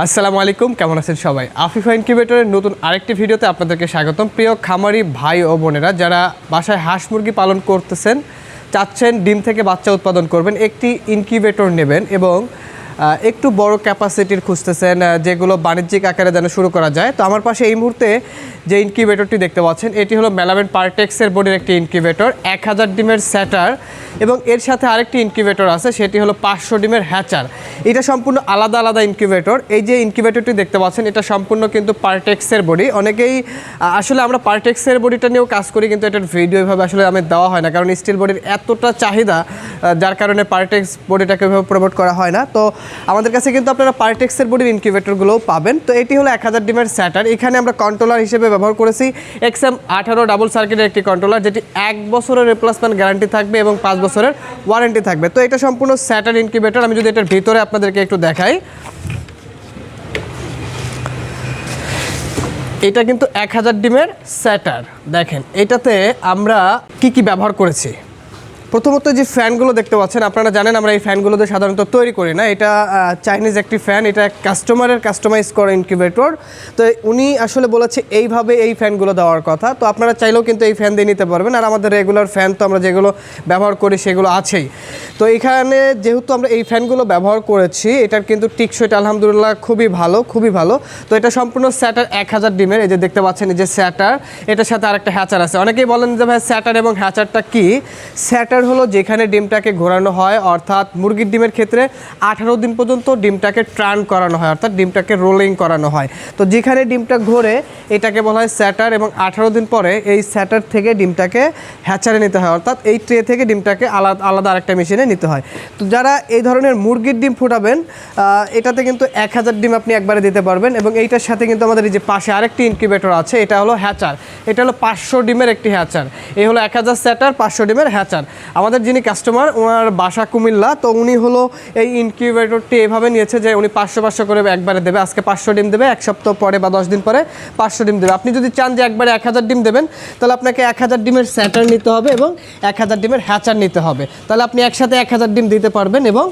আসসালামু আলাইকুম, কেমন আছেন সবাই? আফিফা ইনকিউবেটরের নতুন আরেকটি ভিডিওতে আপনাদেরকে স্বাগতম। প্রিয় খামারি ভাই ও বোনেরা, যারা বাসায় হাঁস মুরগি পালন করতেছেন, চাচ্ছেন ডিম থেকে বাচ্চা উৎপাদন করবেন, একটি ইনকিউবেটর নেবেন এবং একটু বড় ক্যাপাসিটির খুঁজতেছেন যেগুলো বাণিজ্যিক আকারে যেন শুরু করা যায়। তো আমার পাশে এই মুহূর্তে যে ইনকিউবেটরটি দেখতে পাচ্ছেন, এটি হলো মেলামেন পার্টেক্সের বোর্ডের একটি ইনকিউবেটর এক হাজার ডিমের স্যাটার এবং এর সাথে আরেকটি ইনকিউবেটর আছে, সেটি হলো পাঁচশো ডিমের হ্যাচার এটা সম্পূর্ণ আলাদা আলাদা ইনকিউবেটর এই যে ইনকিউবেটরটি দেখতে পাচ্ছেন, এটা সম্পূর্ণ কিন্তু পার্টেক্সের বডি অনেকেই আসলে আমরা পার্টেক্সের বডিটা নিয়েও কাজ করি, কিন্তু এটার ভিডিও এভাবে আসলে আমি দেওয়া হয় না, কারণ স্টিল বডির এতটা চাহিদা যার কারণে পার্টেক্স বডিটাকে এভাবে প্রমোট করা হয় না। তো আমাদের কাছে কিন্তু আপনারা পার্টেক্সের বডির ইনকিউবেটরগুলোও পাবেন। তো এটি হলো এক হাজার ডিমের স্যাটার। এখানে আমরা কন্ট্রোলার হিসেবে ব্যবহার করেছি এক্সএম আঠারো ডাবল সার্কিটের একটি কন্ট্রোলার যেটি এক বছরের রিপ্লেসমেন্ট গ্যারান্টি থাকবে এবং পাঁচ বছরের ওয়ারেন্টি থাকবে। তো এটা সম্পূর্ণ স্যাটার ইনকিউবেটর আমি যদি এটার ভিতরে আপনাদেরকে একটু দেখাই। এটা কিন্তু এক হাজার ডিমের স্যাটার। দেখেন, এটাতে আমরা কি কি ব্যবহার করেছি? প্রথমত যে ফ্যানগুলো দেখতে পাচ্ছেন, আপনারা জানেন আমরা এই ফ্যানগুলোতে সাধারণত তৈরি করি না। এটা চাইনিজ একটি ফ্যান, এটা কাস্টমারের কাস্টমাইজ করা ইনকিউবেটর তো উনি আসলে বলেছে এইভাবে এই ফ্যানগুলো দেওয়ার কথা। তো আপনারা চাইলেও কিন্তু এই ফ্যান দিয়ে নিতে পারবেন। আর আমাদের রেগুলার ফ্যান তো আমরা যেগুলো ব্যবহার করি সেগুলো আছেই। তো এখানে যেহেতু আমরা এই ফ্যানগুলো ব্যবহার করেছি, এটার কিন্তু টিকসইটা আলহামদুলিল্লাহ খুবই ভালো খুবই ভালো। তো এটা সম্পূর্ণ স্যাটার এক হাজার ডিমের, এই যে দেখতে পাচ্ছেন এই যে স্যাটার। এটার সাথে আরেকটা হ্যাচার আছে। অনেকেই বলেন যে ভাই স্যাটার এবং হ্যাচারটা কি? স্যাটার হলো যেখানে ডিমটাকে ঘোরানো হয়, অর্থাৎ মুরগির ডিমের ক্ষেত্রে আঠারো দিন পর্যন্ত ডিমটাকে ট্রান করানো হয়, অর্থাৎ ডিমটাকে রোলিং করানো হয়। তো যেখানে ডিমটা ঘোরে, এটাকে বলা হয় স্যাটার এবং আঠারো দিন পরে এই স্যাটার থেকে ডিমটাকে হ্যাচারে নিতে হয়, অর্থাৎ এই ট্রে থেকে ডিমটাকে আলাদা আলাদা আরেকটা মেশিনে নিতে হয়। তো যারা এই ধরনের মুরগির ডিম ফুটাবেন এটাতে কিন্তু এক হাজার ডিম আপনি একবারে দিতে পারবেন এবং এইটার সাথে কিন্তু আমাদের এই যে পাশে আরেকটি ইনকিউবেটর আছে, এটা হলো হ্যাচার। এটা হলো পাঁচশো ডিমের একটি হ্যাচার। এই হলো এক হাজার স্যাটার, পাঁচশো ডিমের হ্যাচার। আমাদের যিনি কাস্টমার ওনার বাসা কুমিল্লা, তো উনি হলো এই ইনকিউবেটরটি এভাবে নিয়েছে যে উনি পাঁচশো পাঁচশো করে একবারে দেবে। আজকে পাঁচশো ডিম দেবে, এক সপ্তাহ পরে বা দশ দিন পরে পাঁচশো ডিম দেবে। আপনি যদি চান যে একবারে এক হাজার ডিম দেবেন, তাহলে আপনাকে এক হাজার ডিমের স্যাটার নিতে হবে এবং এক হাজার ডিমের হ্যাচার নিতে হবে। তাহলে আপনি একসাথে এক হাজার ডিম দিতে পারবেন এবং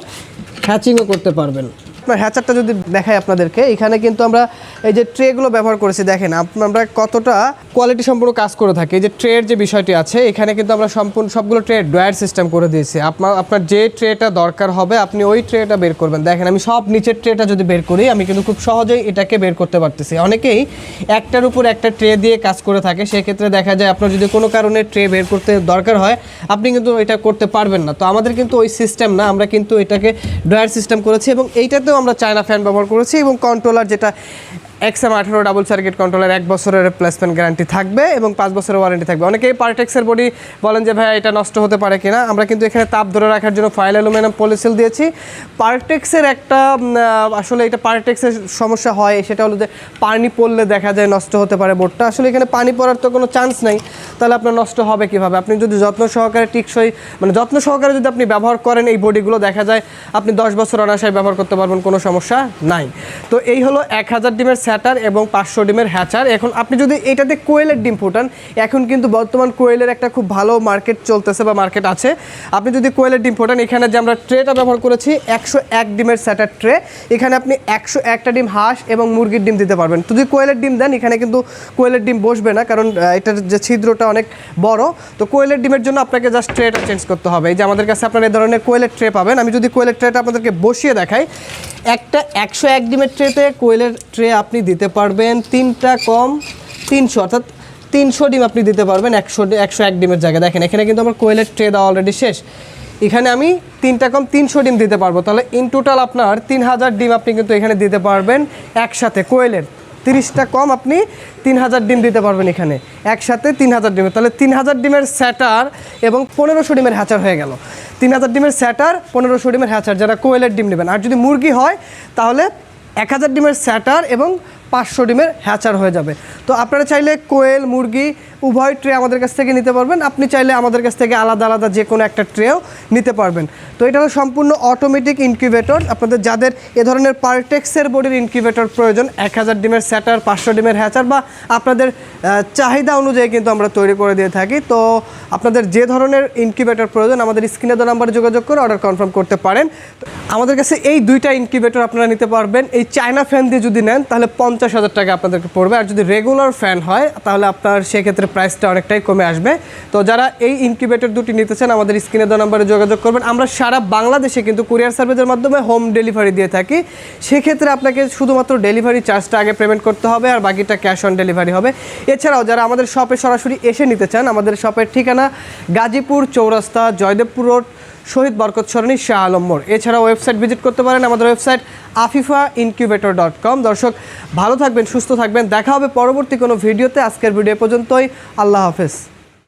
হ্যাচিংও করতে পারবেন। আপনার হ্যাচারটা যদি দেখাই আপনাদেরকে, এখানে কিন্তু আমরা এই যে ট্রেগুলো ব্যবহার করেছি, দেখেন, আমরা কতটা কোয়ালিটি সম্পূর্ণ কাজ করে থাকি। এই যে ট্রের যে বিষয়টি আছে, এখানে কিন্তু আমরা সম্পূর্ণ সবগুলো ট্রে ড্রয়ার সিস্টেম করে দিয়েছি। আপনার আপনার যে ট্রেটা দরকার হবে, আপনি ওই ট্রেটা বের করবেন। দেখেন, আমি সব নিচের ট্রেটা যদি বের করি, আমি কিন্তু খুব সহজেই এটাকে বের করতে পারতেছি। অনেকেই একটার উপর একটা ট্রে দিয়ে কাজ করে থাকে, সেক্ষেত্রে দেখা যায় আপনার যদি কোনো কারণে ট্রে বের করতে দরকার হয়, আপনি কিন্তু এটা করতে পারবেন না। তো আমাদের কিন্তু ওই সিস্টেম না, আমরা কিন্তু এটাকে ড্রয়ার সিস্টেম করেছি এবং এইটাতেও আমরা চায়না ফ্যান ব্যবহার করেছি এবং কন্ট্রোলার যেটা এক্সএম আঠারো ডাবল সার্কিট কন্ট্রোলার এক বছরের রিপ্লেসমেন্ট গ্যারান্টি থাকবে এবং পাঁচ বছরের ওয়ারেন্টি থাকবে। অনেকেই পার্টেক্সের বডি বলেন যে, ভাইয়া, এটা নষ্ট হতে পারে কিনা? আমরা কিন্তু এখানে তাপ ধরে রাখার জন্য ফাইল অ্যালুমিনিয়াম পলিসিল দিয়েছি। পার্টেক্সের একটা আসলে এটা পার্টেক্সের সমস্যা হয়, সেটা হলো যে পানি পড়লে দেখা যায় নষ্ট হতে পারে বোর্ডটা। আসলে এখানে পানি পড়ার তো কোনো চান্স নেই। তাহলে আপনার নষ্ট হবে কীভাবে? আপনি যদি যত্ন সহকারে টিকসই মানে যত্ন সহকারে যদি আপনি ব্যবহার করেন এই বডিগুলো দেখা যায় আপনি দশ বছর অনায়াসায় ব্যবহার করতে পারবেন, কোনো সমস্যা নাই। তো এই হলো এক হাজার ডিমের স্যাটার এবং পাঁচশো ডিমের হ্যাচার। এখন আপনি যদি এটাতে কোয়েলের ডিম ফুটান, এখন কিন্তু বর্তমান কোয়েলের একটা খুব ভালো মার্কেট চলতেছে বা মার্কেট আছে। আপনি যদি কোয়েলের ডিম ফোটান, এখানে যে আমরা ট্রেটা ব্যবহার করেছি, একশো এক ডিমের স্যাটার ট্রে। এখানে আপনি একশো একটা ডিম হাঁস এবং মুরগির ডিম দিতে পারবেন। যদি কোয়েলের ডিম দেন, এখানে কিন্তু কোয়েলের ডিম বসবে না, কারণ এটার যে ছিদ্রটা অনেক বড়। তো কোয়েলের ডিমের জন্য আপনাকে জাস্ট ট্রেটা চেঞ্জ করতে হবে। এই যে আমাদের কাছে আপনারা এই ধরনের কোয়েলের ট্রে পাবেন। আমি যদি কোয়েলের ট্রেটা আপনাদেরকে বসিয়ে দেখাই একটা একশো এক ডিমের ট্রেতে কোয়েলের ট্রে আপনি দিতে পারবেন, তিনটা কম তিনশো, অর্থাৎ তিনশো ডিম আপনি দিতে পারবেন একশো একশো এক ডিমের জায়গায়। দেখেন, এখানে কিন্তু আমার কোয়েলের ট্রে দেওয়া অলরেডি শেষ। এখানে আমি তিনটা কম তিনশো ডিম দিতে পারব। তাহলে ইন টোটাল আপনার তিন হাজার ডিম আপনি কিন্তু এখানে দিতে পারবেন একসাথে কোয়েলের। তিরিশটা কম আপনি তিন হাজার ডিম দিতে পারবেন এখানে। একসাথে তিন হাজার ডিমের। তাহলে তিন হাজার ডিমের স্যাটার এবং পনেরোশো ডিমের হ্যাচার হয়ে গেল। তিন হাজার ডিমের স্যাটার, পনেরোশো ডিমের হ্যাচার, যারা কোয়েলের ডিম নেবেন। আর যদি মুরগি হয়, তাহলে এক হাজার ডিমের স্যাটার এবং পাঁচশো ডিমের হ্যাচার হয়ে যাবে। তো আপনারা চাইলে কোয়েল, মুরগি, উভয় ট্রে আমাদের কাছ থেকে নিতে পারবেন। আপনি চাইলে আমাদের কাছ থেকে আলাদা আলাদা যে কোনো একটা ট্রেও নিতে পারবেন। তো এটা হলো সম্পূর্ণ অটোমেটিক ইনকিউবেটর আপনাদের যাদের এ ধরনের পারটেক্সের বডির ইনকিউবেটর প্রয়োজন, এক হাজার ডিমের স্যাটার পাঁচশো ডিমের হ্যাচার বা আপনাদের চাহিদা অনুযায়ী কিন্তু আমরা তৈরি করে দিয়ে থাকি। তো আপনাদের যে ধরনের ইনকিউবেটর প্রয়োজন, আমাদের স্ক্রিনে দেওয়া নাম্বারে যোগাযোগ করে অর্ডার কনফার্ম করতে পারেন। আমাদের কাছে এই দুইটা ইনকিউবেটর আপনারা নিতে পারবেন। এই চায়না ফ্যান দিয়ে যদি নেন, তাহলে পঞ্চাশ হাজার টাকা আপনাদেরকে পড়বে। আর যদি রেগুলার ফ্যান হয়, তাহলে আপনার সেক্ষেত্রে প্রাইসটা অনেকটাই কমে আসবে। তো যারা এই ইনকিউবেটর দুটি নিতে চান, আমাদের স্ক্রিনে দেওয়া নাম্বারে যোগাযোগ করবেন। আমরা সারা বাংলাদেশে কিন্তু কুরিয়ার সার্ভিসের মাধ্যমে হোম ডেলিভারি দিয়ে থাকি। সেক্ষেত্রে আপনাকে শুধুমাত্র ডেলিভারি চার্জটা আগে পেমেন্ট করতে হবে, আর বাকিটা ক্যাশ অন ডেলিভারি হবে। এছাড়াও যারা আমাদের শপে সরাসরি এসে নিতে চান, আমাদের শপের ঠিকানা গাজীপুর চৌরাস্তা, জয়দেবপুর রোড শহীদ বরকত সরণি শাহ আলম মোড়। এছাড়া ওয়েবসাইট ভিজিট করতে পারেন আমাদের website Afifa incubator dot com. দর্শক, ভালো থাকবেন, সুস্থ থাকবেন। দেখা হবে পরবর্তী কোনো ভিডিওতে। আজকের ভিডিও পর্যন্তই। আল্লাহ হাফেজ।